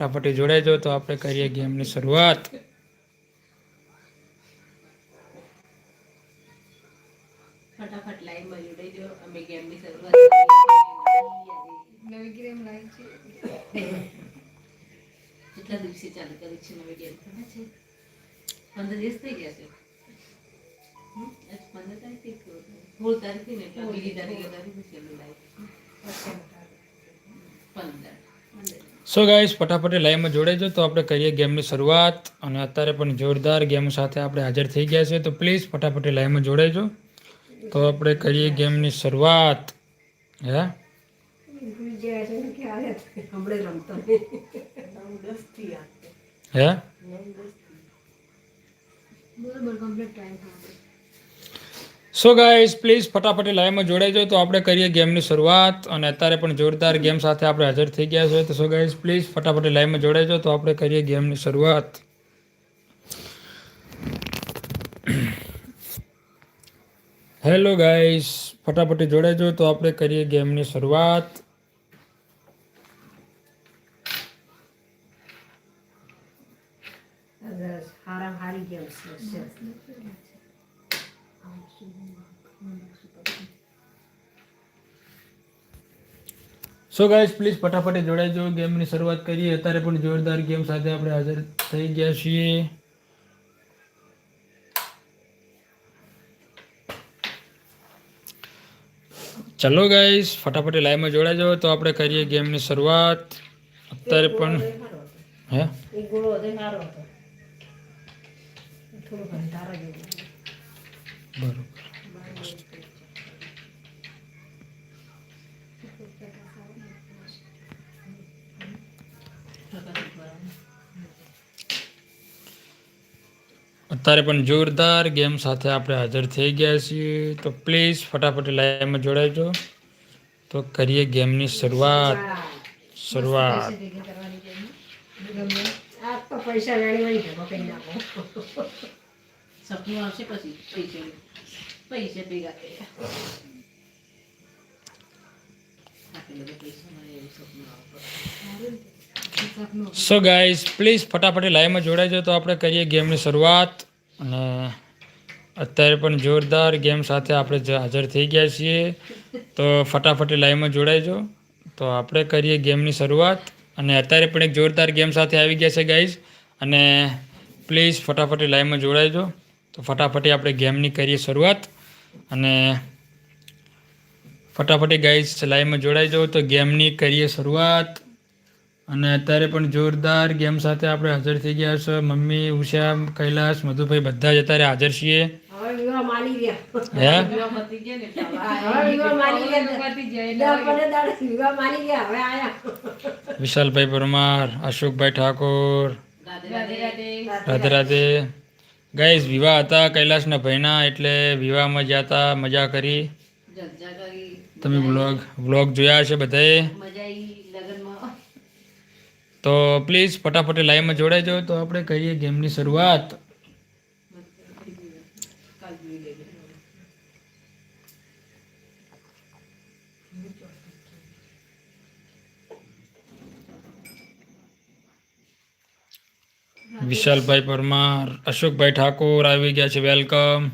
ફટાફટી જોડાઈ તો આપણે કરીએ ગેમની શરૂઆત. ફટાફટ લાઈનમાં જોડાઈ જાઓ. અમે ગેમની શરૂઆત. નવી ગેમ લાવી છે. કેટલા દિવસે ચાલુ કરી છે નવી ગેમ? ખબર છે? પંદર દિવસ થઈ ગયા છે. પંદર તારીખથી જ સોળ તારીખથી ને? બીજી તારીખે તારીખે ચાલુ લાઈવ પંદર. પંદર. સો ગાઈસ ફટાફટી લાઈવમાં જોડાઈ જાઓ. તો આપણે કરીએ ગેમની શરૂઆત અને અત્યારે પણ જોરદાર ગેમ સાથે આપણે હાજર થઈ ગયા છે તો પ્લીઝ ફટાફટી લાઈવમાં જોડાઈ જાઓ. તો આપણે કરીએ ગેમની શરૂઆત. હે? હે બરોબર કમ્પ્લીટ ટાઈમ થાય સો ગાઈઝ પ્લીઝ ફટાફટી લાઈવમાં જોડાઈ તો આપણે કરીએ ગેમની શરૂઆત અને અત્યારે પણ જોરદાર ગેમ સાથે આપણે હાજર થઈ ગયા છે તો સો ગાઈઝ પ્લીઝ ફટાફટી લાઈવમાં જોડાઈ તો આપણે કરીએ ગેમની શરૂઆત. હેલો ગાઈઝ ફટાફટી જોડાઈ તો આપણે કરીએ ગેમની શરૂઆત. ગેમ છે સો ગાઈઝ પ્લીઝ ફટાફટી જોડાઈ જાઓ. ગેમની શરૂઆત કરીએ. અત્યારે પણ જોરદાર ગેમ સાથે આપણે હાજર થઈ ગયા છીએ. ચલો ગાઈઝ ફટાફટ લાઈવમાં જોડાઈ જાઓ. તો આપણે કરીએ ગેમની શરૂઆત. અત્યારે પણ હે? બરોબર. અત્યારે પણ જોરદાર ગેમ સાથે આપણે હાજર થઈ ગયા છીએ. તો પ્લીઝ ફટાફટ લાઈવમાં જોડાજો તો કરીએ ગેમની શરૂઆત. શરૂઆત. સો ગાઈઝ પ્લીઝ ફટાફટ લાઈવમાં જોડાઈ જાઓ તો આપણે કરીએ ગેમની શરૂઆત. અને અત્યારે પણ જોરદાર ગેમ સાથે આપણે હાજર થઈ ગયા છીએ. તો ફટાફટ લાઈવમાં જોડાઈજો. તો આપણે કરીએ ગેમની શરૂઆત. અને અત્યારે પણ એક જોરદાર ગેમ સાથે આવી ગયા છે ગાઈઝ અને પ્લીઝ ફટાફટ લાઈવમાં જોડાઈજો. તો ફટાફટી આપણે ગેમની કરીએ શરૂઆત. અને ફટાફટી ગાઈઝ લાઈવમાં જોડાઈ જાઓ તો ગેમની કરીએ શરૂઆત. અને અત્યારે પણ જોરદાર ગેમ સાથે આપણે હાજર થઈ ગયા છે. મમ્મી ઉષા કૈલાસ મધુભાઈ બધા જ અત્યારે હાજર છીએ. વિશાલભાઈ પરમાર અશોકભાઈ ઠાકોર. રાધે રાધે. ગાઈઝ વિવાહ હતા કૈલાસના ભાઈના એટલે વિવાહમાં ગયા હતા મજા કરી. તમે વ્લોગ વ્લોગ જોયા છે બધાએ? મજા આવી લગ્નમાં તો પ્લીઝ ફટાફટ લાઈવમાં જોડાઈ તો આપણે કહીએ ગેમની શરૂઆત. વિશાલભાઈ પરમાર, અશોકભાઈ ઠાકોર આવી ગયા છે. વેલકમ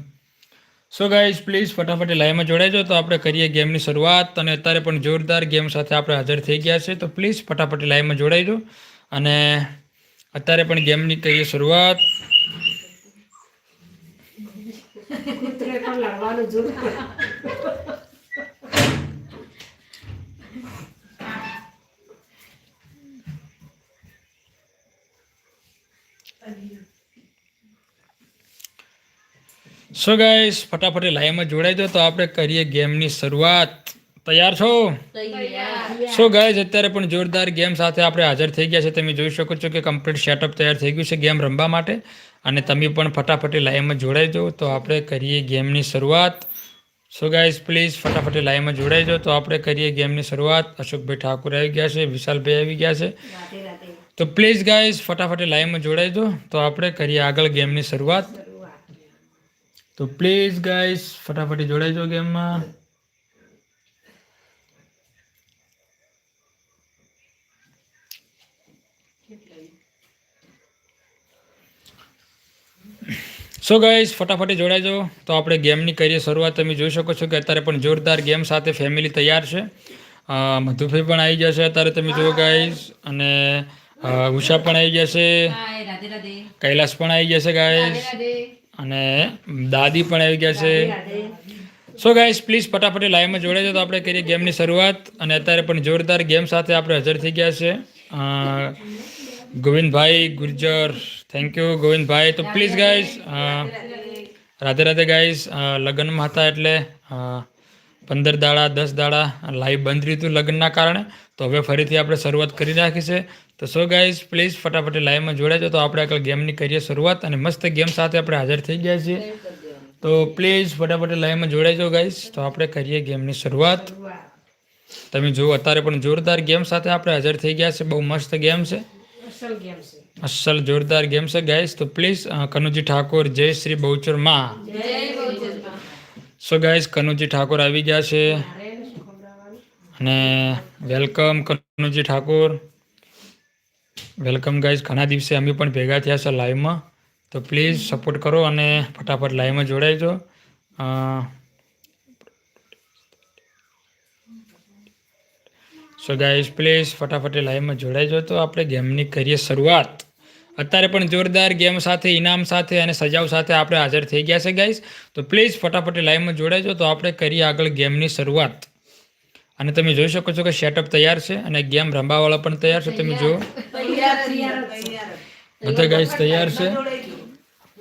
સો ગાઈઝ પ્લીઝ ફટાફટ લાઈવમાં જોડાઈ તો આપણે કરીએ ગેમની શરૂઆત અને અત્યારે પણ જોરદાર ગેમ સાથે આપણે હાજર થઈ ગયા છે. તો પ્લીઝ ફટાફટ લાઈવમાં જોડાઈ અને અત્યારે પણ ગેમની કરીએ શરૂઆત. પણ સો ગાઈસ ફટાફટ લાઈવમાં જોડાઈ જાઓ તો આપણે કરીએ ગેમની શરૂઆત. તૈયાર છો? સો ગાઈઝ અત્યારે પણ જોરદાર ગેમ સાથે આપણે હાજર થઈ ગયા છે. તમે જોઈ શકો છો કે કમ્પ્લીટ સેટઅપ તૈયાર થઈ ગયું છે ગેમ રમવા માટે. અને તમે પણ ફટાફટ લાઈવમાં જોડાઈ જાઓ તો આપણે કરીએ ગેમની શરૂઆત. સો ગાઈઝ પ્લીઝ ફટાફટ લાઈવમાં જોડાઈ જાઓ તો આપણે કરીએ ગેમની શરૂઆત. અશોકભાઈ ઠાકુર આવી ગયા છે વિશાલભાઈ આવી ગયા છે. તો પ્લીઝ ગાઈઝ ફટાફટ લાઈવમાં જોડાઈ જાઓ તો આપણે કરીએ આગળ ગેમની શરૂઆત. તો પ્લીઝ ગાઈસ ફટાફટ જોડાઈજો ગેમમાં. સો ગાઈઝ ફટાફટ જોડાઈ જાઓ. તો આપણે ગેમની કરીએ શરૂઆત. તમે જોઈ શકો છો કે અત્યારે પણ જોરદાર ગેમ સાથે ફેમિલી તૈયાર છે. મધુભાઈ પણ આવી જશે અત્યારે તમે જુઓ ગાઈઝ અને ઉષા પણ આવી જશે કૈલાસ પણ આવી જશે ગાઈઝ અને દાદી પણ આવી ગયા છે. સો ગાઈસ પ્લીઝ ફટાફટી લાઈવમાં જોડાઈ તો આપણે કરીએ ગેમની શરૂઆત. અને અત્યારે પણ જોરદાર ગેમ સાથે આપણે હાજર થઈ ગયા છે. Govindbhai Gurjar thank you Govindbhai. તો please guys Radhe Radhe guys લગ્નમાં હતા એટલે પંદર દાડા દસ દાડા લાઈવ બંધ રહ્યું હતું લગ્નના કારણે. તો હવે ફરીથી આપણે શરૂઆત કરી રાખી છે. તો સો ગાઈઝ પ્લીઝ ફટાફટ લાઈવમાં જોડાજો તો આપણે આગળ ગેમની કરીએ શરૂઆત અને મસ્ત ગેમ સાથે આપણે હાજર થઈ ગયા છીએ. તો પ્લીઝ ફટાફટ લાઈવમાં જોડાઈ જાઓ ગાઈઝ તો આપણે કરીએ ગેમની શરૂઆત. તમે જુઓ અત્યારે પણ જોરદાર ગેમ સાથે આપણે હાજર થઈ ગયા છે બહુ મસ્ત ગેમ છે. અસલ જોરદાર ગેમ છે ગાઈઝ તો પ્લીઝ કનુજી ઠાકોર જય શ્રી બહુચરમાં. સો ગાઈઝ કનુજી ઠાકોર આવી ગયા છે. અને welcome Kanuji Thakor welcome guys ઘણા દિવસે અમે પણ ભેગા થયા છે લાઈવમાં તો પ્લીઝ સપોર્ટ કરો અને ફટાફટ લાઈવમાં જોડાઈજો. સો ગાઈઝ પ્લીઝ ફટાફટ લાઈવમાં જોડાઈજો. તો આપણે ગેમની કરીએ શરૂઆત. અત્યારે પણ જોરદાર ગેમ સાથે, ઇનામ સાથે અને સજાવ સાથે આપણે હાજર થઈ ગયા છે ગાઈઝ તો પ્લીઝ ફટાફટ લાઈવમાં જોડાઈજો. તો આપણે કરીએ આગળ ગેમની શરૂઆત. અને તમે જોઈ શકો છો કે સેટઅપ તૈયાર છે અને ગેમ રમવાવાળા પણ તૈયાર છે. તમે જુઓ. બધા ગાઈઝ તૈયાર છે.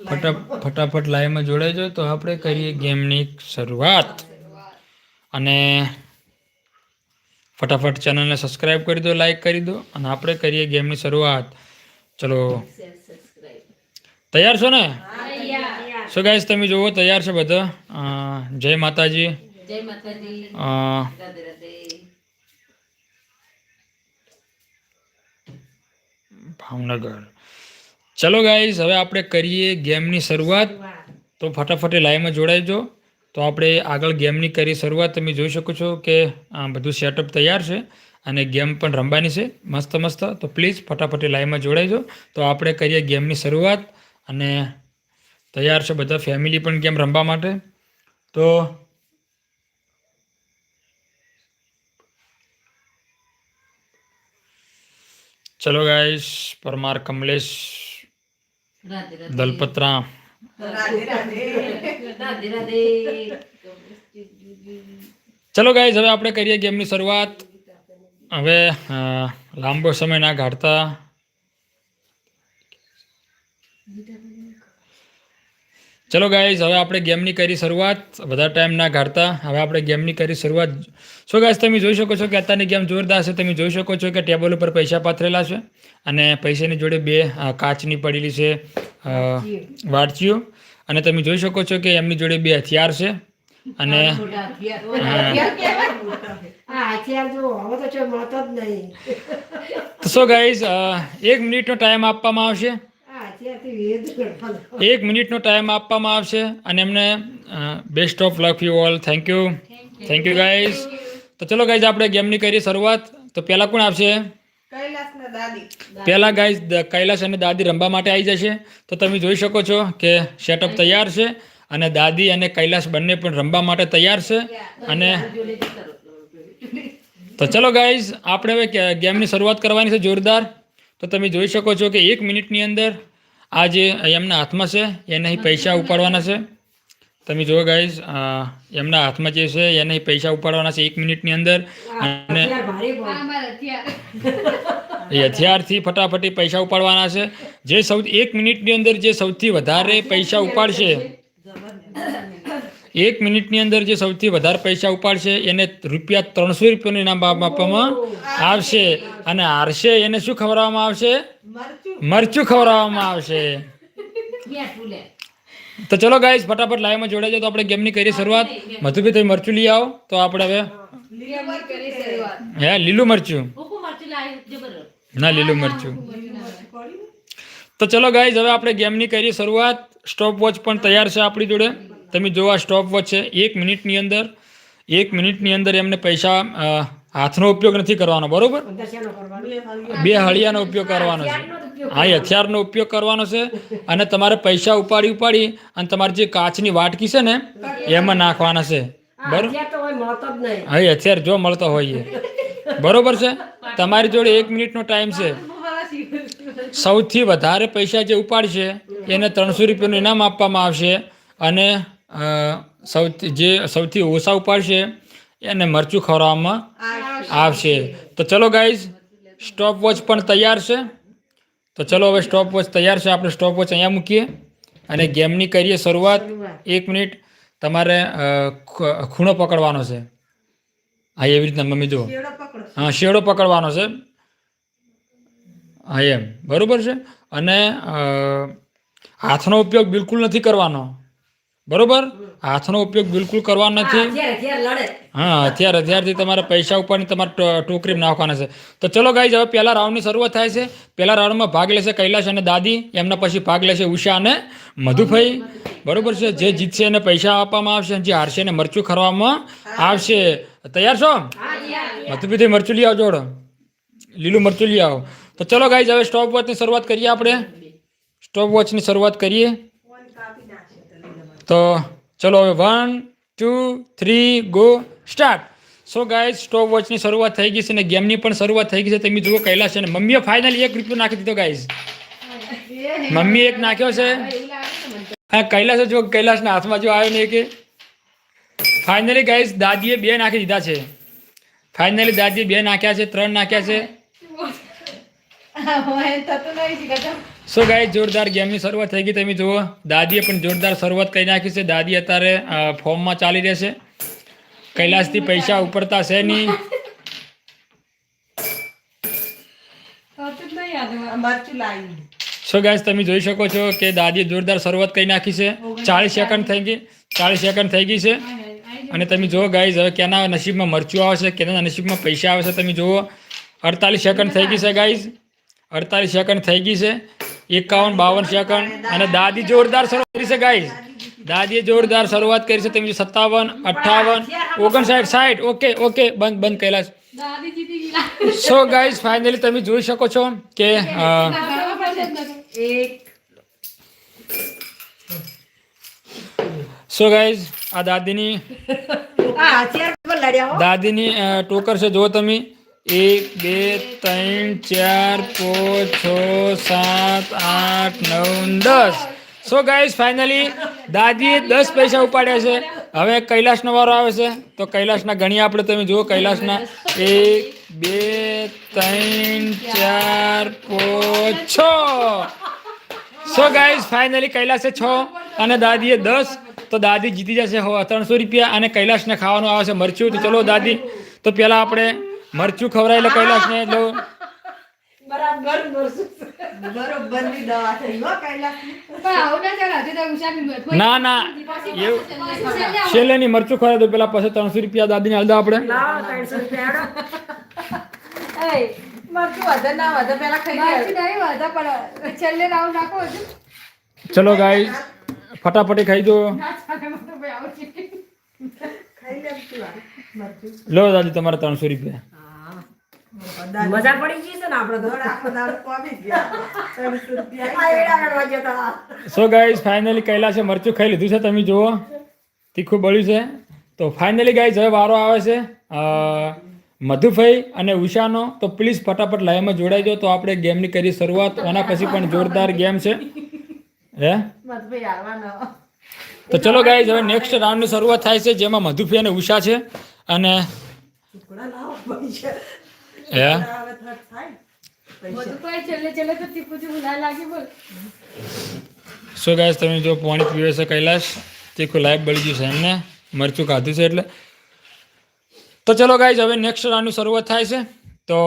ફટા, ફટાફટ લાઈવમાં જોડાઈજો. તો આપણે કરીએ ગેમની શરૂઆત. અને ફટાફટ ચેનલને સબસ્ક્રાઈબ કરી દો લાઈક કરી દો. અને આપણે કરીએ ગેમની શરૂઆત. ચલો. તૈયાર છો ને? સો ગાઈઝ તમે જુઓ તૈયાર છે બધા. જય માતાજી. જય માતાજી. રાધે રાધે. ભાવનગર. ચલો ગાઈઝ હવે આપણે કરીએ ગેમની શરૂઆત. તો ફટાફટ લાઈવમાં જોડાઈજો. તો આપણે આગળ ગેમની કરી શરૂઆત. તમે જોઈ શકો છો કે આ બધું સેટઅપ તૈયાર છે. અને ગેમ પણ રમવાની છે. મસ્ત મસ્ત. તો પ્લીઝ ફટાફટી લાઈવમાં જોડાઈજો. તો આપણે કરીએ ગેમની શરૂઆત અને તૈયાર છે બધા ફેમિલી પણ ગેમ રમવા માટે. તો ચલો ગાઈશ પરમાર કમલેશ દલપતરા રાધે. દલપત્રા રાધે રાધે. ચલો ગાઈઝ હવે આપણે કરીએ ગેમની શરૂઆત. હવે લાંબો સમય ના કાઢતા ચલો ગાઈઝ હવે આપણે ગેમની કરી શરૂઆત. વધારે ટાઈમ ના કાઢતા હવે આપણે ગેમની કરી શરૂઆત. સો ગાઈઝ તમે જોઈ શકો છો કે અત્યારની ગેમ જોરદાર છે. તમે જોઈ શકો છો કે ટેબલ ઉપર પૈસા પાથરેલા છે અને પૈસાની જોડે બે કાચની પડેલી છે વાટચીઓ અને તમે જોઈ શકો છો કે એમની જોડે બે હથિયાર છે. અને તો સો ગાઈઝ એક મિનિટનો ટાઈમ આપવામાં આવશે. એક મિનિટનો ટાઈમ આપવામાં આવશે અને એમને best of luck you all thank you thank you guys તો ચલો ગાઈઝ આપણે ગેમની કરીએ શરૂઆત. તો પહેલાં કોણ આવશે? પહેલા ગાઈઝ કૈલાસ અને દાદી રમવા માટે આવી જશે. તો તમે જોઈ શકો છો કે સેટઅપ તૈયાર છે. અને દાદી અને કૈલાસ બંને પણ રમવા માટે તૈયાર છે અને તો ચલો ગાઈઝ આપણે હવે ગેમની શરૂઆત કરવાની છે જોરદાર. તો તમે જોઈ શકો છો કે એક મિનિટની અંદર આ જે એમના હાથમાં છે એને પૈસા ઉપાડવાના છે. તમે જુઓ ગાઈઝ એમના હાથમાં જે છે એને પૈસા ઉપાડવાના છે એક મિનિટની અંદર. અને આ એ હથિયારથી ફટાફટી પૈસા ઉપાડવાના છે. જે સૌ એક મિનિટની અંદર જે સૌથી વધારે પૈસા ઉપાડશે એક મિનિટની અંદર જે સૌથી વધારે પૈસા ઉપાડશે એને રૂપિયા ત્રણસો રૂપિયાનું ઇનામ આપવામાં આવશે. અને હારશે એને શું ખવડાવવામાં આવશે? મરચું. ખવડાવવામાં આવશે. તો ચલો ગાઈસ ફટાફટ લાઈવમાં જોડાઈ જાઓ તો આપણે ગેમની કરીએ શરૂઆત. મધુભાઈ તમે મરચું લઈ આવો. તો આપણે હવે હે લીલું મરચું? ના લીલું મરચું. તો ચલો ગાઈઝ હવે આપણે ગેમની કરીએ શરૂઆત. સ્ટોપ વોચ પણ તૈયાર છે આપણી જોડે. તમે જો આ સ્ટોપ વોચ છે. એક મિનિટની અંદર એક મિનિટની અંદર એમને પૈસા હાથનો ઉપયોગ નથી કરવાનો બરોબર? બે હળિયાનો ઉપયોગ કરવાનો. છે. હા એ હથિયારનો ઉપયોગ કરવાનો છે અને તમારે પૈસા ઉપાડી ઉપાડી અને તમારી જે કાચની વાટકી છે ને એમાં નાખવાના છે. બરોબર હા એ હથિયાર જો મળતો હોય એ. બરોબર છે? તમારી જોડે એક મિનિટનો ટાઈમ છે. સૌથી વધારે પૈસા જે ઉપાડશે એને ત્રણસો રૂપિયાનું ઇનામ આપવામાં આવશે અને સૌથી જે સૌથી ઓછા ઉપાડશે એને મરચું ખવડાવવામાં આવશે. તો ચલો ગાઈઝ સ્ટોપ વોચ પણ તૈયાર છે. તો ચલો હવે સ્ટોપ વોચ તૈયાર છે. આપણે સ્ટોપ વોચ અહીંયા મૂકીએ અને ગેમની કરીએ શરૂઆત. એક મિનિટ તમારે ખૂણો પકડવાનો છે. હા એવી રીતના મમ્મી જુઓ. હા શેડો પકડવાનો છે. હા એમ. બરાબર છે? અને હાથનો ઉપયોગ બિલકુલ નથી કરવાનો. બરોબર? હાથનો ઉપયોગ બિલકુલ કરવાનો નથી. હથિયાર હથિયાર હા અત્યારે અત્યારથી તમારે પૈસા ઉપરની તમારે ટોકરી નાખવાના છે. તો ચલો ગાઈ હવે પહેલા રાઉન્ડની શરૂઆત થાય છે. પહેલા રાઉન્ડમાં ભાગ લેશે કૈલાશ અને દાદી એમના પછી ભાગ લેશે ઉષા અને મધુભાઈ. બરોબર છે? જે જીતશે એને પૈસા આપવામાં આવશે અને જે હારશે એને મરચું ખરવામાં આવશે. તૈયાર છો? મધુભાઈ મરચું લઈ આવજો લીલું મરચું લઈ આવો. તો ચલો ગાઈ હવે સ્ટોપ વોચની શરૂઆત કરીએ આપણે. સ્ટોપ વોચની શરૂઆત કરીએ. તો ચલો હવે one, two, three, go, start. So guys stop વોચની શરૂઆત થઈ ગઈ છે અને ગેમની પણ શરૂઆત થઈ ગઈ છે. તમે જુઓ કૈલાશ અને મમ્મીએ ફાઇનલી એક રૂપિયો નાખી દીધો ગાઈઝ મમ્મી એક નાખ્યો છે. હા, કૈલાસ જો કૈલાસના હાથમાં જો આવ્યો ને કે ફાઇનલી ગાઈઝ દાદીએ બે નાખી દીધા છે. ફાઇનલી દાદીએ બે નાખ્યા છે, ત્રણ નાખ્યા છે. સો ગાઈઝ જોરદાર ગેમની શરૂઆત થઈ ગઈ. તમે જુઓ દાદીએ પણ જોરદાર શરૂઆત કરી નાખી છે. દાદી અત્યારે ફોર્મમાં ચાલી રહેશે કૈલાસથી પૈસા ઉપરતા છે નહીં. સો ગાઈઝ તમે જોઈ શકો છો કે દાદીએ જોરદાર શરૂઆત કરી નાખી છે. ચાલીસ સેકન્ડ થઈ ગઈ. ચાલીસ સેકન્ડ થઈ ગઈ છે. અને તમે જુઓ ગાઈઝ હવે કેના નસીબમાં મરચું આવે છે કેના નસીબમાં પૈસા આવે છે તમે જુઓ. અડતાલીસ સેકન્ડ થઈ ગઈ છે ગાઈઝ અડતાલીસ સેકન્ડ થઈ ગઈ છે. એકાવન બાવન સેકન્ડ અને દાદી જોરદાર શરૂઆત કરી છે ગાઈઝ દાદીએ જોરદાર શરૂઆત કરી છે તમે સત્તાવન અઠ્ઠાવન ઓગણસાઠ સાઠ. ઓકે ઓકે બંધ બંધ કૈલાસ સો ગાઈઝ ફાઇનલી તમે જોઈ શકો છો કે સો ગાઈઝ આ દાદીની દાદીની ટોકર છે જો તમે. એક, બે, ત્રણ, ચાર, પાંચ, છ, સાત, આઠ, નવ, દસ. સો ગાઈઝ ફાઇનલી દાદીએ દસ પૈસા ઉપાડ્યા છે. હવે કૈલાસનો વારો આવે છે. તો કૈલાસના ગણી આપણે તમે જુઓ, કૈલાસના એક, બે, ત્રણ, ચાર, પાંચ, છ. સો ગાઈઝ ફાઇનલી કૈલાસે છ અને દાદીએ દસ. તો દાદી જીતી જશે ત્રણસો રૂપિયા અને કૈલાસને ખાવાનું આવે છે મરચું. તો ચલો, દાદી, તો પહેલાં આપણે મરચું કૈલાસને એટલે બરાબર બરોબરની દવા થઈ હો કૈલાસ પણ આવું ના ચાલે. હજી તો ઉષાની ના ના. એવું છેલ્લે નહીં મરચું ખવડાવી તો પેલા પછી ત્રણસો રૂપિયા દાદીને હાલ દો આપણે. લાવો ત્રણસો રૂપિયા મારથી નહીં વધે, પણ છેલ્લે રાઉન્ડ નાખો હજુ. ચલો ગાઈઝ ફટાફટી ખાઈ દો. ના. લો દાદી તમારા ત્રણસો રૂપિયા. મજા પડી ગઈ છે ને આપણે તો. સો ગાઈઝ ફાઇનલી કૈલાસે મરચું ખાઈ લીધું છે તમે જુઓ. તીખું બળ્યું છે. તો ફાઇનલી ગાઈઝ હવે વારો આવે છે. મધુભાઈ અને ઉષાનો તો પ્લીઝ ફટાફટ લાઈવમાં જોડાઈ દો તો આપણે ગેમની કરી શરૂઆત એના પછી પણ જોરદાર ગેમ છે. હે? તો ચલો ગાઈઝ હવે નેક્સ્ટ રાઉન્ડની શરૂઆત થાય છે જેમાં મધુભાઈ અને ઉષા છે. અને સો ગાઈઝ તમે જો પાણી પીવે છે કૈલાશ તીખું લાઈફ બળી ગયું છે એમને. મરચું ખાધું છે એટલે. તો ચલો ગાઈઝ હવે નેક્સ્ટ રાઉન્ડની શરૂઆત થાય છે. તો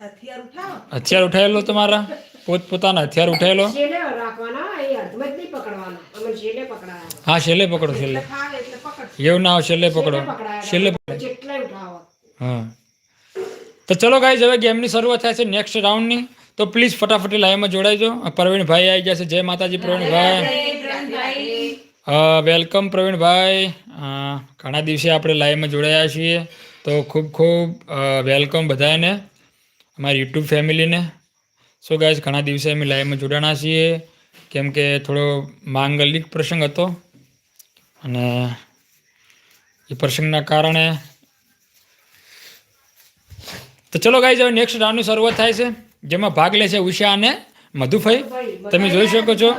હથિયાર ઉઠાવો. ઉઠાયેલો તમારા? પોતપોતાના હથિયાર ઉઠાયેલો? હા છેલ્લે પકડો છેલ્લે ખાવે એટલે પકડ. એવું ના હોય છેલ્લે પકડો. છેલ્લે પકડો હા. તો ચલો ગાઈઝ હવે ગેમની શરૂઆત થાય છે નેક્સ્ટ રાઉન્ડની તો પ્લીઝ ફટાફટ લાઈવમાં જોડાઈજો પ્રવીણભાઈ આવી જશે છે. જય માતાજી પ્રવીણભાઈ. વેલકમ પ્રવીણભાઈ. ઘણા દિવસે આપણે લાઈવમાં જોડાયા છીએ. તો ખૂબ ખૂબ વેલકમ બધાને અમારી યુટ્યુબ ફેમિલીને. સો ગાઈઝ ઘણા દિવસે અમે લાઈવમાં જોડાણા છીએ. કેમ કે થોડો માંગલિક પ્રસંગ હતો. અને એ પ્રસંગના કારણે તો ચલો ગાઈઝ હવે નેક્સ્ટ રાઉન્ડની શરૂઆત થાય છે જેમાં ભાગ લે છે ઉષા અને મધુભાઈ. તમે જોઈ શકો છો.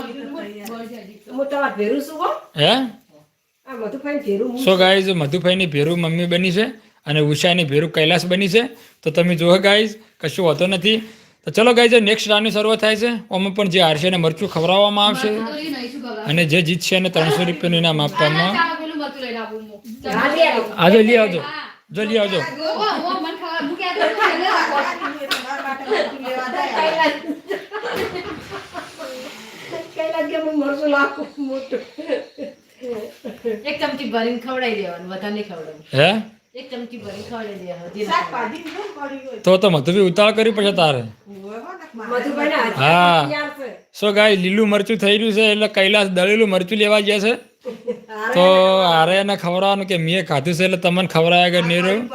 હું સો ગાઈઝ મધુભાઈની ભેરું મમ્મી બની છે અને ઉષાની ભેરું કૈલાસ બની છે. તો તમે જુઓ ગાઈઝ કશું હોતો નથી. તો ચલો ગાઈઝ નેક્સ્ટ રાઉન્ડની શરૂઆત થાય છે. ઓમાં પણ જે હારશે એને મરચું ખવડાવવામાં આવશે. અને જે જીતશે એને ત્રણસો રૂપિયાનું ઇનામ આપવામાં. આજો લઈ આવજો. જો આવજો હું મરચું લાવું મોટું એક ચમચી ભરીને ખવડાવી દેવાનું વધારે નહીં હે? એક ચમચી ભરીને ખવડાવી દેવાનું જે ના ખવડાવે. તો તો મધુભાઈ પડશે તારે. હા. સો ગાય લીલું મરચું થઈ રહ્યું છે એટલે કૈલાસ દળેલું મરચું લેવા ગયા છે. તો આરે એને ખવડાવવાનું કે મેં ખાધું છે એટલે તમને ખવડાવ્યા કે નહીં રહ્યું?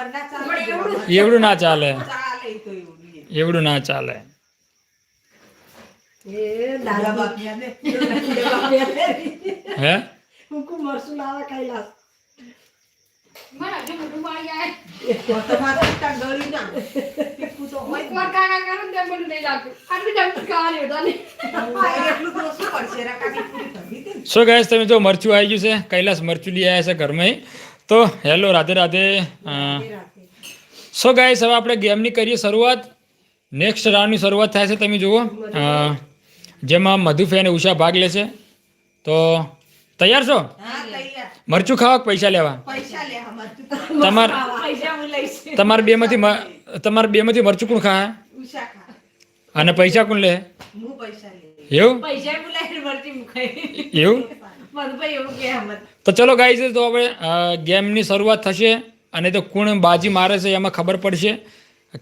એવડું ના ચાલે. એવડું ના ચાલે. એ દાદા બાપિયા હે હું કુ મરચું લાવે કૈલાસ સો ગાઈસ તમે જો મરચું આવી ગયું છે કૈલાસ મરચું લઈ આવ્યા છે ઘરમાં. તો hello Radhe Radhe so guys હવે આપણે ગેમની કરીએ શરૂઆત. નેક્સ્ટ રાઉન્ડની શરૂઆત થાય છે તમે જુઓ. જેમાં મધુફે અને ઉષા ભાગ લે છે તો તૈયાર છો? મરચું ખાવા પૈસા લેવા? તમાર પૈસા હું લઈશ. તમારે બેમાંથી માંથી તમારે બેમાંથી મરચું કોણ ખા. અને પૈસા કોણ લે? એવું? એવું? તો ચલો ગાઈ છે તો આપણે ગેમની શરૂઆત થશે અને તો કોણ બાજી મારે છે એમાં ખબર પડશે.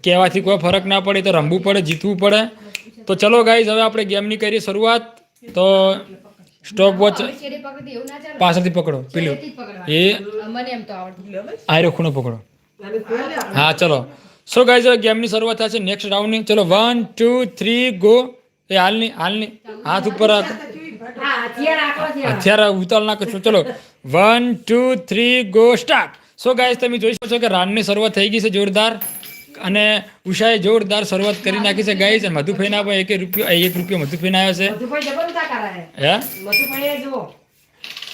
કહેવાથી કોઈ ફરક ના પડે તો રમવું પડે જીતવું પડે. તો ચલો ગાઈઝ હવે આપણે ગેમની કરીએ શરૂઆત. તો સ્ટોપ વોચ પાછળથી પકડો પેલું એ આયરો ખૂણો પકડો. હા ચલો. સો ગાઈઝ ગેમની શરૂઆત થશે નેક્સ્ટ રાઉન્ડની ચલો વન ટુ થ્રી ગો એ હાલની હાલની. હાથ ઉપર રાખ હા હથિયાર આખો છે અત્યારે ઉતાર ના કરશો ચલો. One two three go start so guys તમે જોઈ શકો છો કે રાનની શરૂઆત થઈ ગઈ છે જોરદાર. અને ઉષાએ જોરદાર શરૂઆત કરી નાખી છે. ગાઈસ અને મધુફેના પણ એક રૂપિયો એક રૂપિયો મધુફેન આવ્યો છે.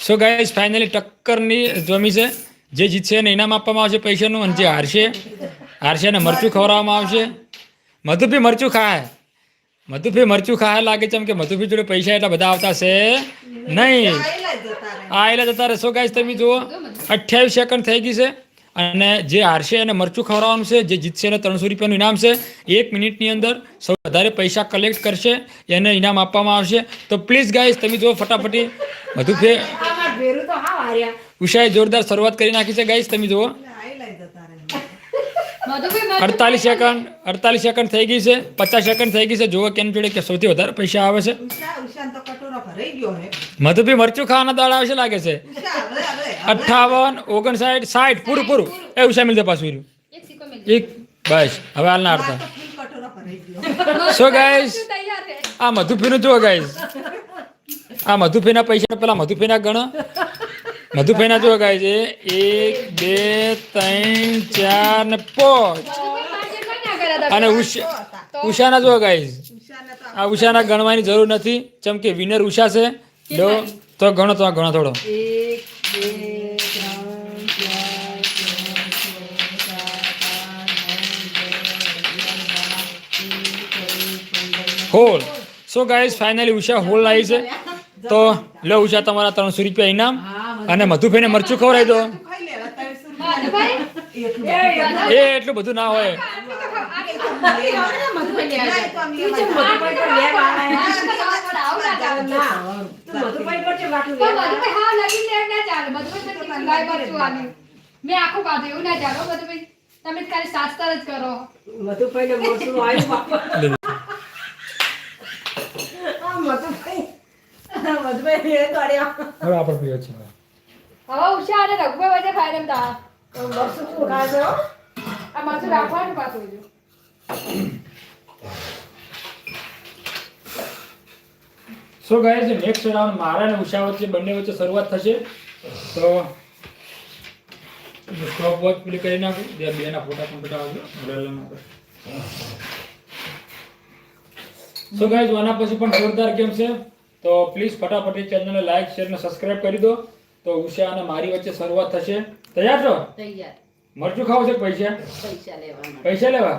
સો ગાઈસ ફાઇનલી ટક્કરની જમી છે. જે જીતશે એને ઇનામ આપવામાં આવશે પૈસાનું અને જે હારશે. હારશે એને મરચું ખવડાવવામાં આવશે. મધુભી મરચું ખાય. મધુભી મરચું ખાય લાગે છે એમ કે મધુભી જોડે પૈસા એટલા બધા આવતા છે. નહીં. આ એટલે જતા રહેશો ગાઈસ તમે જુઓ. અઠ્યાવીસ સેકન્ડ થઈ ગઈ છે. અને જે હારશે એને મરચું ખવડાવવાનું છે જે જીતશે એને ત્રણસો રૂપિયાનું ઇનામ છે એક મિનિટની અંદર સૌ વધારે પૈસા કલેક્ટ કરશે એને ઇનામ આપવામાં આવશે. તો પ્લીઝ ગાઈસ તમે જુઓ ફટાફટી. બધું હાર્યા ઉષાએ જોરદાર શરૂઆત કરી નાખી છે ગાઈસ તમે જુઓ. અડતાલીસ સેકન્ડ અડતાલીસ સેકન્ડ થઈ ગઈ છે પચાસ સેકન્ડ થઈ ગઈ છે. જોવો કેમ જોડે કે સૌથી વધારે પૈસા આવે છે. મધુભી મરચું ખાવાના દાડા આવશે લાગે છે. અઠાવન ઓગણસાઠ, સાઠ, પૂરું પૂરું. એ ઉષા મિલતે પાછું એક, બસ. હવે હાલ ના હારતા સો ગાઈસ આ મધુફીનું જુઓ ગાઈસ આ મધુફીના પૈસા પેલા મધુફીના ગણો. મધુફીના જુઓ ગાઈસ એક, બે, ત્રણ, ચાર ને પાંચ. અને ઉષા ઉષાના જુઓ ગાઈસ આ ઉષાના ગણવાની જરૂર નથી. ચમ કે વિનર ઉષા છે. તો ગણો તો ગણો થોડો. એક બે ત્રણ ચાર પાંચ છ સાત આઠ hole so guys finally Usha hole લાવી છે. તો લો ઉષા તમારા ત્રણસો રૂપિયા ઇનામ અને મધુભાઈને મરચું ખવડાવી દો. એ એટલું બધું ના હોય. એવું ના ચાલો બધું મોરસું હવે ઉષા રઘુભાઈ વચ્ચે ફાયદા મોરસું આ માથું રાખવાનું પાછું. સો ગાઈઝ નેક્સ્ટ રાઉન્ડ મારા અને ઉષા વચ્ચે બંને વચ્ચે શરૂઆત થશે. તો સ્ટોપ વોચ પેલી કરી નાખું. બે બેના ફોટા પણ બતાવજો. સો ગાઈઝ આના પછી પણ જોરદાર ગેમ છે. તો પ્લીઝ ફટાફટ ચેનલને લાઈક શેર અને સબસ્ક્રાઇબ કરી દો. તો ઉષા અને મારી વચ્ચે શરૂઆત થશે. તૈયાર છો? તૈયાર. મરચું ખાવ છે પૈસા? પૈસા લેવા પૈસા લેવા?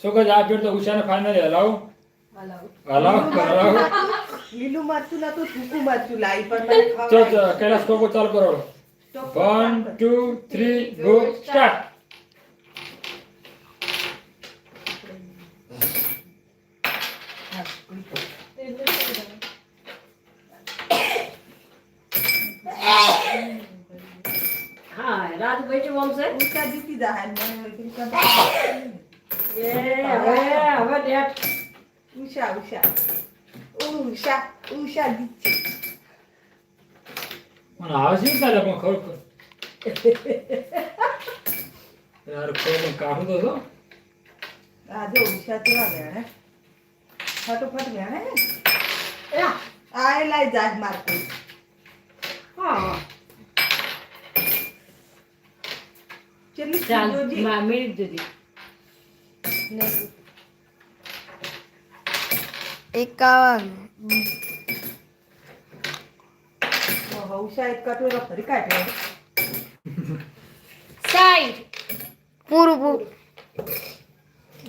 સો કહે આ ફેર તો ઉષાને ફાઇનલ હલાવો. હલાવો. હલાવો લીલું મરચું નતું સૂકું મરચું લાવી પણ મને ચો. ચલો કૈલાસ કોકો ચાલુ કરો. One two three go start હા રાજભાઈ છે. બોલશે ઉષા જીતી જાય ને ઉષા ઉષા. ઉષા ઉષા જીતી મને આવે છે તારે પણ ખબર યાર કોઈ કાઢું તો છો આ જો ઉષા કેવા વેણે. ફટોફટ વેણે આ એ લઈ જાય મારતો હા. ચલી જોજી. મા- સુધી એકાવન. ઓહો, ઉષા એક કટોરો ફરી કાઢ્યો સાઈઠ. પૂરું પૂરું.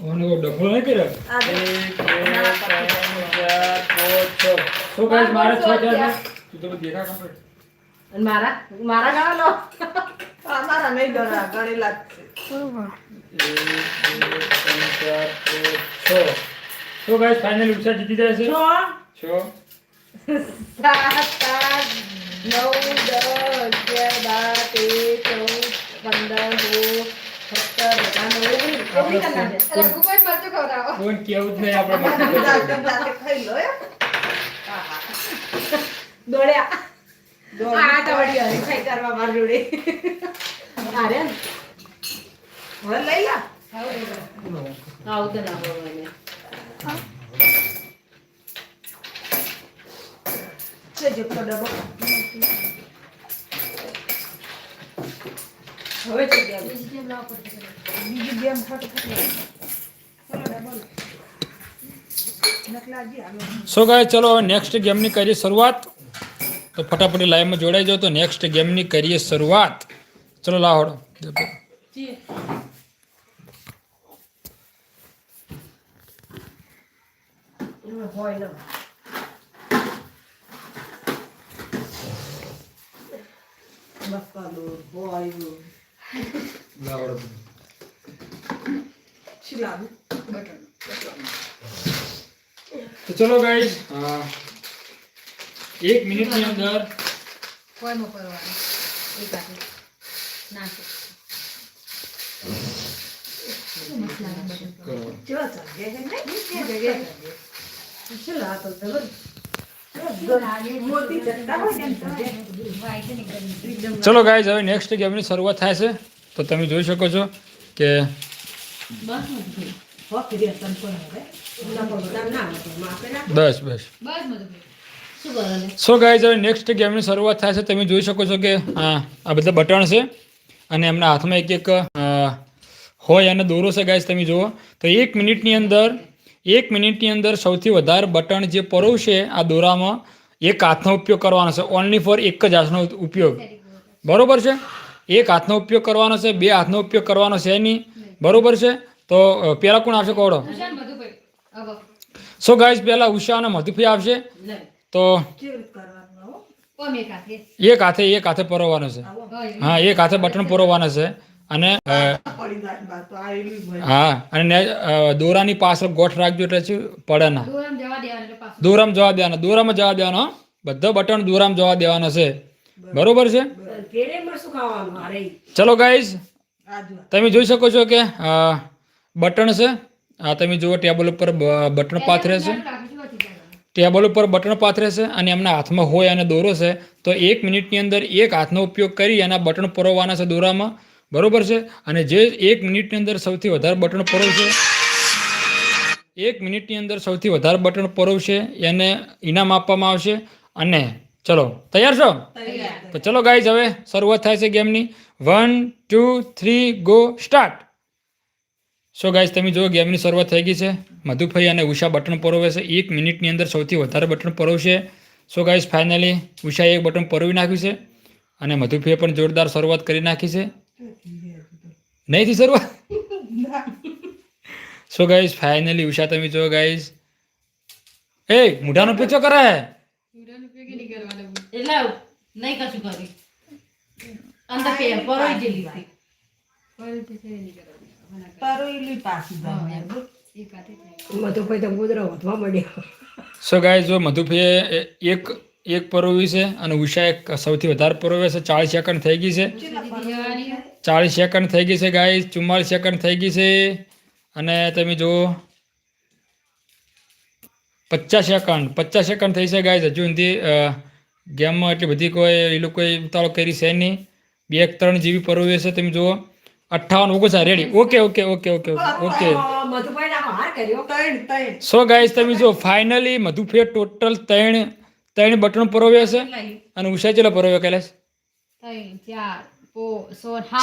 ઓને કોઈ ડફલો કર્યો? એક બે ત્રણ ચાર પાંચ છ. મારે ચાર તું તો દેખા કમ્પ્લીટ. અને મારા મારા ગાળા લો. આ નહીં ગણા ગણેલા ફાઇનલ ઉષા જીતી જાય છે? છ? સાત આઠ નવ દસ અગિયાર બાર તેર ચૌદ પંદર સોળ સત્તર અઢાર ઓગણીસ ઓગણીસ ટકા છે. રઘુભાઈ મરચું ખવડાવો. કોઈ કેવું જ નહીં આપણે મસ્તી જાતે કરીએ. જાતે ખાઈ લો દોડ્યા. દોડ. આ તો હરીફાઈ કરવા માર જોડે. અરે હવે લઈ લા. આવું તો ના બોલવાને છે જેટલો ડબ્બો હવે ચૂક્યા બીજી ગેમ ફટફટ લે. ચલો ડબ્બો લે. નકલાજી આગળ. સો ગાય ચલો નેક્સ્ટ ગેમની કરી શરૂઆત. તો ફટાફટ લાઈવમાં જોડાઈ જાઓ તો નેક્સ્ટ ગેમની કરીએ શરૂઆત. ચલો તો ચલો ગાઈઝ એક મિનિટની અંદર. કોઈ મોકલવાનું એક હાથે નાખો કેવા ચાલે? ગાય હવે નેક્સ્ટ ગેમની શરૂઆત થાય છે. તો તમે જોઈ શકો છો કે બસ. બસ સો ગાઈઝ હવે નેક્સ્ટ ગેમની શરૂઆત થાય છે. તમે જોઈ શકો છો કે આ બધા બટન છે અને એમના હાથમાં એક એક હોય અને દોરો છે ગાઈઝ તમે જુઓ. તો એક મિનિટની અંદર એક મિનિટની અંદર સૌથી વધારે બટન જે પરોવશે આ દોરામાં એક હાથનો ઉપયોગ કરવાનો છે. ઓનલી ફોર એક જ હાથનો ઉપયોગ. બરોબર છે? એક હાથનો ઉપયોગ કરવાનો છે બે હાથનો ઉપયોગ કરવાનો છે નહીં બરોબર છે? તો પહેલાં કોણ આવશે? હવે. સો ગાઈઝ પહેલા ઉષા અને મધુફી આવશે. તો એક હાથે એક હાથે પરોવાનો છે. હા, એક હાથે બટન પરોવાના છે. અને. હા, અને દોરાની પાછળ ગોઠ રાખજો એટલે પડે ના દોરામ જવા દેવાનું. દોરામાં જવા દેવાના. બધો બટન દોરામ જવા દેવાના છે. બરોબર છે? ચલો ગાઈઝ તમે જોઈ શકો છો કે બટન છે. આ તમે જુઓ, ટેબલ ઉપર બટન પાથરે છે. ટેબલ ઉપર બટન પાથરે છે અને એમના હાથમાં હોય અને દોરો છે તો એક મિનિટની અંદર એક હાથનો ઉપયોગ કરી એના બટન પરોવાના છે દોરામાં. બરોબર છે? અને જે એક મિનિટની અંદર સૌથી વધારે બટન પરોવશે એક મિનિટની અંદર સૌથી વધારે બટન પરોવશે એને ઇનામ આપવામાં આવશે. અને ચલો તૈયાર છો? તો ચલો ગાઈઝ હવે શરૂઆત થાય છે ગેમની. One two three go start so guys તમે જો ગેમની શરૂઆત થઈ ગઈ છે. મધુભાઈ અને ઉષા બટન પરોવે છે. એક મિનિટની અંદર સૌથી વધારે બટન પરોવશે. સો ગાઈઝ ફાઇનલી ઉષાએ એક બટન પરોવી નાખ્યું છે. અને મધુભાઈએ પણ જોરદાર શરૂઆત કરી નાખી છે. નહીં થી શરૂઆત? સો ગાઈઝ ફાઇનલી ઉષા તમે જો ગાઈઝ એ મુઢાનો પીછો કરે? એટલે નહીં કશું કરી. અંદર પે પરોઈ જેલી સો ગાય જો મધુભાઈએ એક એક પરોવી છે અને ઉષા સૌથી વધારે પરોવે છે. ચાળીસ સેકન્ડ થઈ ગઈ છે. ચાળીસ સેકન્ડ થઈ ગઈ છે ગાય ચુમ્માલીસ સેકન્ડ થઈ ગઈ છે. અને તમે જુઓ, પચાસ સેકન્ડ પચાસ સેકન્ડ થઈ છે ગાય હજુ સુધી ગેમમાં એટલી બધી કોઈ, એ લોકોએ ઉતાવળ કરી છે નહીં. બે ત્રણ જીબી પરોવી છે, તમે જુઓ. અઠ્ઠાવન ઓગણસા ready okay okay okay okay okay so guys તમે જો ફાઇનલી મધુફે ટોટલ ત્રણ ત્રણ બટન પરોવ્યા છે. અને ઉષા ચેલો પરોવ્યો કૈલાસ?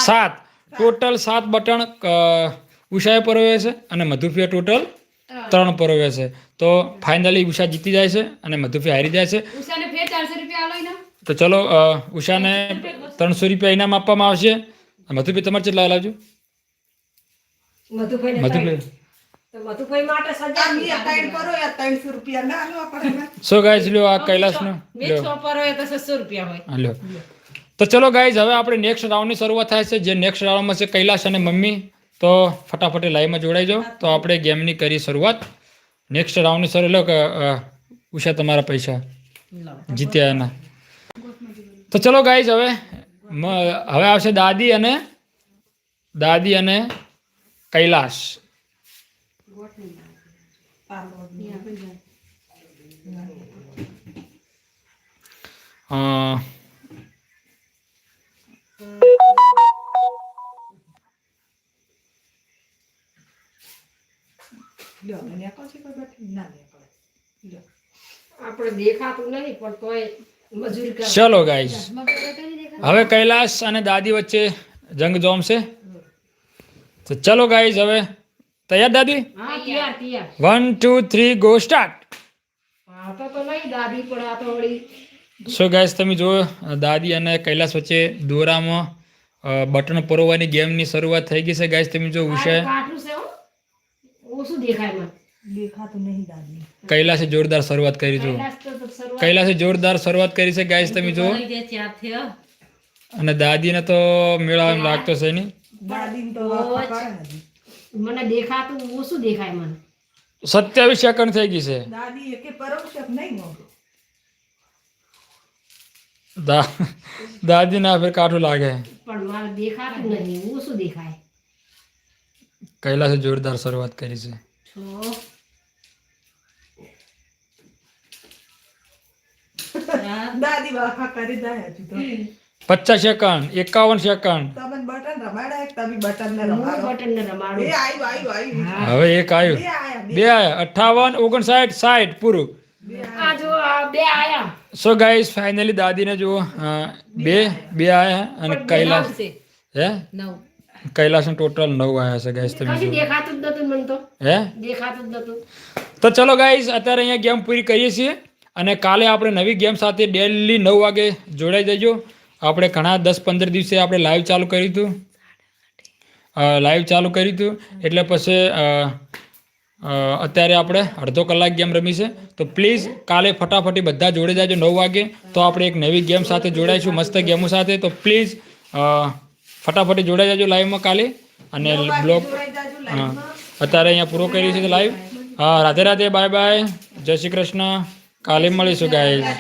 સાત. ટોટલ સાત બટન ઉષાએ પરોવ્યા છે અને મધુફે ટોટલ ત્રણ. પરોવ્યા છે. તો ફાઇનલી ઉષા જીતી જાય છે અને મધુફે હારી જાય છે. તો ચલો ઉષાને ત્રણસો રૂપિયા ઇનામ આપવામાં આવશે. મધુફી તમારે કેટલા લાવજો મધુભાઈ. મધુભાઈ માટે સજા કરો રૂપિયા. ના સો લ્યો આ કૈલાસનો. લ્યો. છ તો છસો રૂપિયા હોય. લ્યો. તો ચલો ગાઈઝ હવે આપણે નેક્સ્ટ રાઉન્ડની શરૂઆત થાય છે. જે નેક્સ્ટ રાઉન્ડમાં છે કૈલાશ અને મમ્મી તો ફટાફટ લાઈવમાં જોડાઈ જાઓ. તો આપણે ગેમની કરી શરૂઆત. નેક્સ્ટ રાઉન્ડની શરૂ લો કે ઉષા તમારા પૈસા. જીત્યા એના. તો ચલો ગાઈઝ હવે હવે આવશે દાદી અને દાદી અને કૈલાશ. આપણે દેખાતું નહીં પણ તોય ચલો ગાઈઝ હવે કૈલાશ અને દાદી વચ્ચે જંગ જોમશે તો ચલો ગાઈઝ હવે તૈયાર દાદી? One two three go start so guys તમે જો દાદી અને કૈલાશ વચ્ચે દોરામાં બટન પરોવાની ગેમની શરૂઆત થઈ ગઈ છે. ગાઈઝ તમે જો હો ઓછું દેખાય દેખાતું નહીં દાદી. કૈલાશે જોરદાર શરૂઆત કરી જો. કૈલાસ જોરદાર શરૂઆત કરી છે ગાઈઝ તમે જો અને દાદીને તો મેળા એમ લાગતો છે નહીં. દાદીને તો મને દેખાતું ઓછું દેખાય મને? સત્યાવીસ સેકન્ડ થઈ ગઈ છે. દાદી નહીં દાદીના ફેર કાઠું લાગે. પણ મારે દેખાતું નહીં ઓછું દેખાય? કૈલાસે જોરદાર શરૂઆત કરી છે. છ દાદી વાખા કરી જાય હજુ તો. પચાસ સેકન્ડ એકાવન સેકન્ડ. તમે બટન રમાડે? તમે બટન ને હું રમાડો. બટન ને રમાડું એ આવ્યું આવ્યું આવ્યું હવે એક આવ્યું બે આયા અઠાવન ઓગણસાઠ સાઠ પૂરું. આ જો આ બે આયા. સો ગાઈસ ફાઇનલી દાદીને જુઓ. બે બે આયા. અને કૈલાસ. હે? કૈલાસ ટોટલ નવ આયા છે ગાઈસ તમે દેખાતું જ નતું મને તો. હે? દેખાતું જ નતું. તો ચલો ગાઈસ અત્યારે અહીંયા ગેમ પૂરી કરીએ છીએ. અને કાલે આપણે નવી ગેમ સાથે ડેલી નવ વાગે જોડાઈ જજો. આપણે ઘણા દસ પંદર દિવસે આપણે લાઈવ ચાલુ કર્યું હતું. લાઈવ ચાલુ કર્યું હતું. એટલે પછી અત્યારે આપણે અડધો કલાક ગેમ રમી છે. તો પ્લીઝ કાલે ફટાફટી બધા જોડે જાજો નવ વાગે. તો આપણે એક નવી ગેમ સાથે જોડાઈશું મસ્ત ગેમો સાથે. તો પ્લીઝ ફટાફટી જોડાઈ જાજો લાઈવમાં કાલે. અને બ્લોગ હા. અત્યારે અહીંયા પૂરો કરીએ છીએ લાઈવ હા રાધે રાધે બાય બાય જય શ્રી કૃષ્ણ. કાલે મળીશું ગાય